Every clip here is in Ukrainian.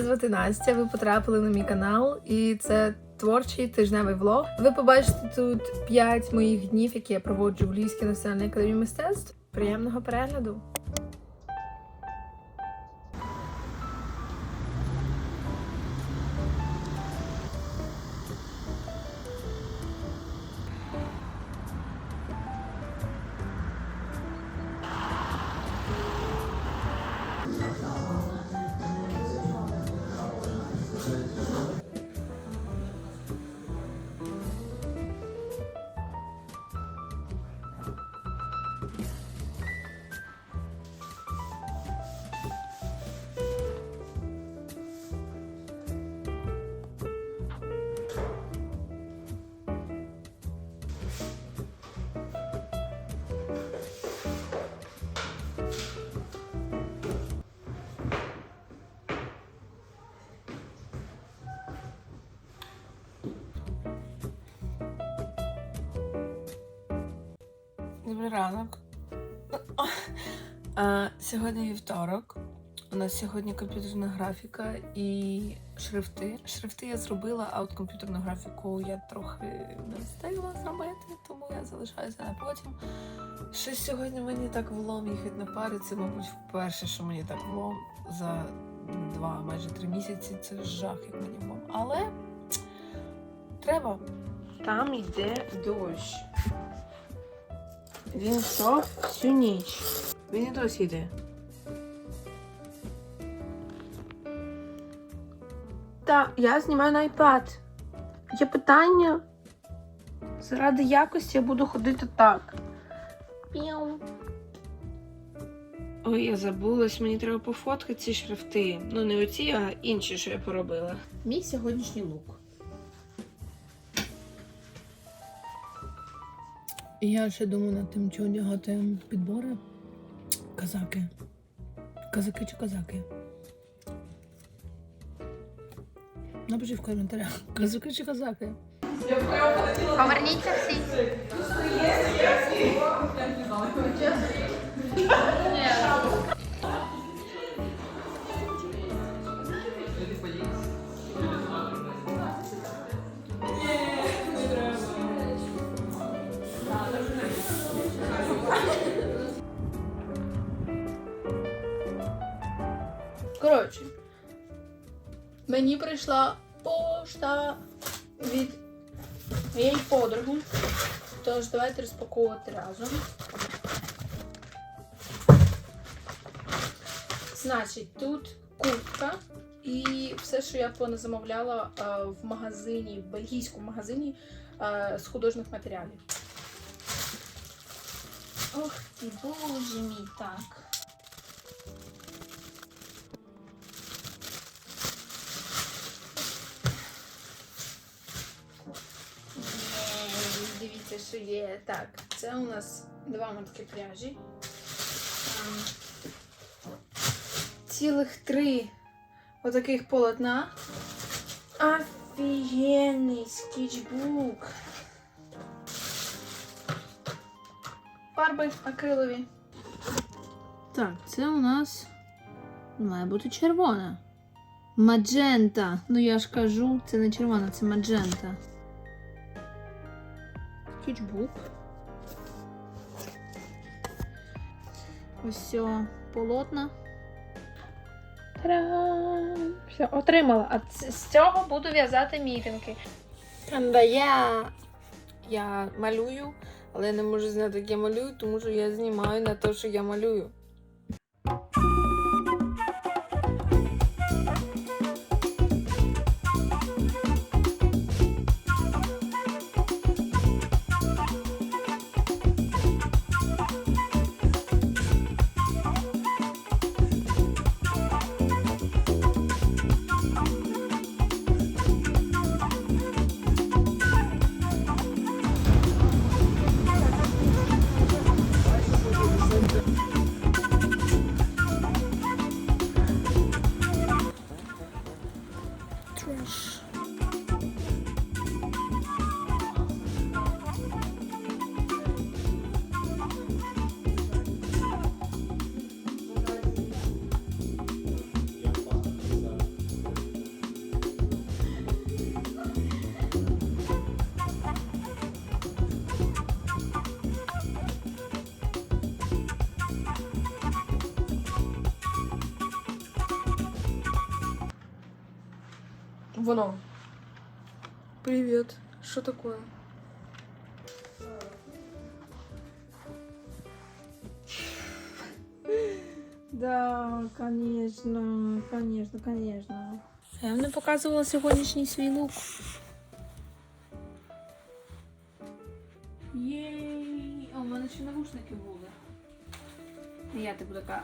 звати Настя. Ви потрапили на мій канал, і це творчий тижневий влог. Ви побачите тут 5 моїх днів, які я проводжу в Львівській національній академії мистецтв. Приємного перегляду! Добрий ранок. А, сьогодні вівторок. У нас сьогодні комп'ютерна графіка і шрифти. Шрифти я зробила, а от комп'ютерну графіку я трохи не встигла зробити, тому я залишаюся на потім. Щось сьогодні мені так влом їхати на пари. Це, мабуть, вперше, що мені так влом за два, майже три місяці. Це жах, як мені влом. Але треба. Там йде дощ. Він йшов всю ніч. Він і досі йде. Так, я знімаю на iPad. Є питання. Заради якості я буду ходити так. Піу. Ой, я забулась, мені треба пофоткати ці шрифти. Ну, не оці, а інші, що я поробила. Мій сьогоднішній лук. І я ще думаю над тим, чи одягати підбори. Казаки. Казаки чи казаки? Напиши в коментарях. Казаки чи казаки? Поверніться всі. Коротше, мені прийшла пошта від моєї подруги. Тож давайте розпаковувати разом. Значить, тут куртка і все, що я поназамовляла е, в магазині, в бельгійському магазині е, з художніх матеріалів. Ох ти, боже мій, так. Є. Так, це у нас два мотки пряжі. Цілих три отаких полотна. Офігенний скетчбук. Фарби акрилові. Так, це у нас має бути червона. Маджента. Ну я ж кажу, це не червона, це маджента. Скетчбук. Ось все полотна. Та-дам! Все, отримала. А з цього буду в'язати мітинги. Да, я, я малюю, але я не можу зняти, як я малюю, тому що я знімаю на те, що я малюю. 确实 Воно. Привет. Что такое? Да, конечно, конечно, конечно. Я вам не показувала сьогоднішній свій лук. Єй! А у мене ще навушники були. І я типу така.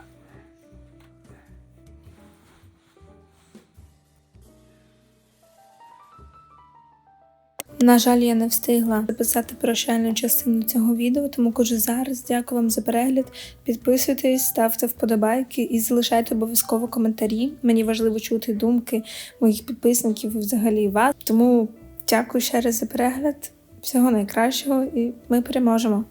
На жаль, я не встигла записати прощальну частину цього відео, тому кажу зараз. Дякую вам за перегляд. Підписуйтесь, ставте вподобайки і залишайте обов'язково коментарі. Мені важливо чути думки моїх підписників і взагалі вас. Тому дякую ще раз за перегляд. Всього найкращого, і ми переможемо.